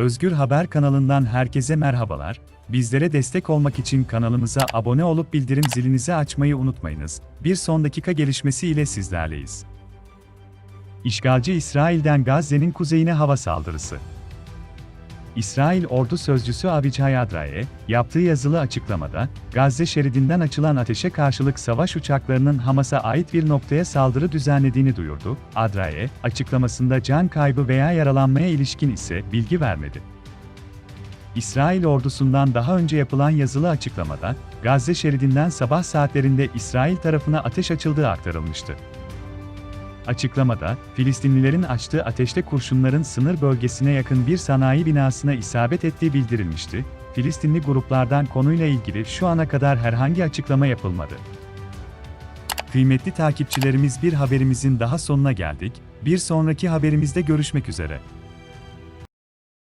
Özgür Haber kanalından herkese merhabalar. Bizlere destek olmak için kanalımıza abone olup bildirim zilinizi açmayı unutmayınız. Bir son dakika gelişmesi ile sizlerleyiz. İşgalci İsrail'den Gazze'nin kuzeyine hava saldırısı. İsrail ordu sözcüsü Avichai Adrae, yaptığı yazılı açıklamada, Gazze şeridinden açılan ateşe karşılık savaş uçaklarının Hamas'a ait bir noktaya saldırı düzenlediğini duyurdu. Adrae, açıklamasında can kaybı veya yaralanmaya ilişkin ise bilgi vermedi. İsrail ordusundan daha önce yapılan yazılı açıklamada, Gazze şeridinden sabah saatlerinde İsrail tarafına ateş açıldığı aktarılmıştı. Açıklamada, Filistinlilerin açtığı ateşte kurşunların sınır bölgesine yakın bir sanayi binasına isabet ettiği bildirilmişti. Filistinli gruplardan konuyla ilgili şu ana kadar herhangi açıklama yapılmadı. Kıymetli takipçilerimiz bir haberimizin daha sonuna geldik. Bir sonraki haberimizde görüşmek üzere.